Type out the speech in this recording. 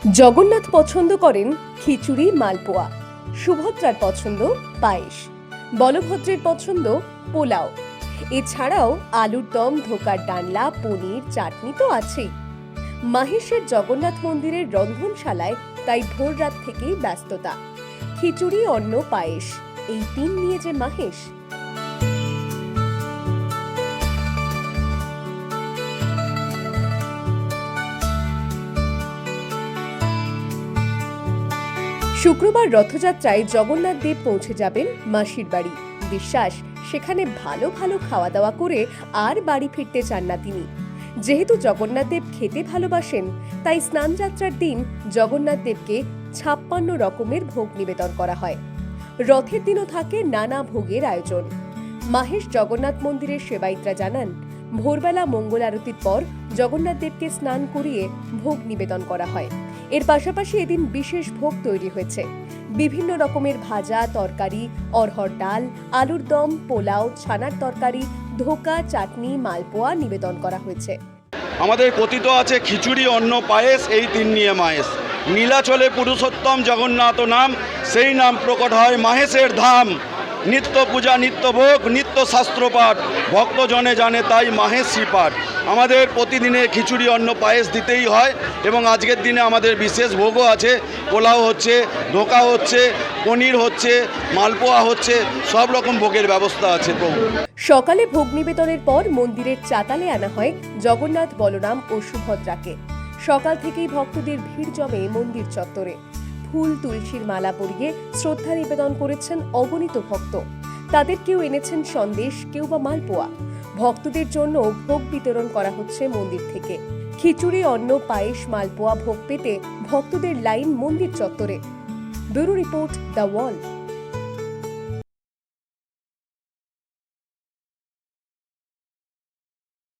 জগন্নাথ পছন্দ করেন খিচুড়ি মালপোয়া, সুভদ্রার পছন্দ পায়েস, বলভদ্রের পছন্দ পোলাও। এছাড়াও আলুর দম, ধোকার ডানলা, পনির, চাটনি তো আছেই। মাহেশের জগন্নাথ মন্দিরের রন্ধনশালায় তাই ভোর রাত থেকেই ব্যস্ততা। খিচুড়ি, অন্ন, পায়েস, এই তিন নিয়ে যে মাহেশ। শুক্রবার রথযাত্রায় জগন্নাথ দেব পৌঁছে যাবেন মাসির বাড়ি। বিশ্বাস, সেখানে ভালো ভালো খাওয়া দাওয়া করে আর বাড়ি ফিরতে চান না তিনি। যেহেতু জগন্নাথ দেব খেতে ভালোবাসেন, তাই স্নানযাত্রার দিন জগন্নাথ দেবকে ছাপ্পান্ন রকমের ভোগ নিবেদন করা হয়। রথের দিনও থাকে নানা ভোগের আয়োজন। মাহেশ জগন্নাথ মন্দিরের সেবায়িতরা জানান, ভোরবেলা মঙ্গল আরতির পর জগন্নাথ দেবকে স্নান করিয়ে ভোগ নিবেদন করা হয়। এর পাশাপাশি এদিন বিশেষ ভোগ তৈরি হয়েছে। বিভিন্ন রকমের ভাজা, তরকারি অরহর ডাল, আলুর দম, পোলাও, ছানার তরকারি, ধোকা, চাটনি, মালপোয়া নিবেদন করা হয়েছে। আমাদের কথিত আছে খিচুড়ি, অন্ন, পায়েস, এই তিন নিয়ে মায়েস। নীলাচলে পুরুষোত্তম জগন্নাথ নাম, সেই নাম প্রকট হয় মাহেশের ধাম। নিত্য পূজা, নিত্য ভোগ, নিত্য শাস্ত্রপাঠ ভক্তজনে জানে তাই মাহেশ শ্রীপাঠ আমাদের প্রতিদিনে খিচুড়ি, অন্ন, পায়েস দিতেই হয় এবং আজকের দিনে আমাদের বিশেষ ভোগও আছে। পোলাও হচ্ছে, ধোকা হচ্ছে, পনির হচ্ছে, মালপোয়া হচ্ছে, সব রকম ভোগের ব্যবস্থা আছে প্রভু। সকালে ভোগ নিবেদনের পর মন্দিরের চাতালে আনা হয় জগন্নাথ, বলরাম ও সুভদ্রাকে। সকাল থেকেই ভক্তদের ভিড় জমে মন্দির চত্বরে। ফুল তুলসীর মালা পরিয়ে শ্রদ্ধা নিবেদন করেছেন অগণিত ভক্ত। তাদের কেউ এনেছেন সন্দেশ, কেউ বা মালপোয়া। ভক্তদের জন্য ভোগ বিতরণ করা হচ্ছে মন্দির থেকে। খিচুড়ি, অন্ন, পায়েস, মালপোয়া ভোগ পেতে ভক্তদের লাইন মন্দির চত্বরে। Bureau report the Wall.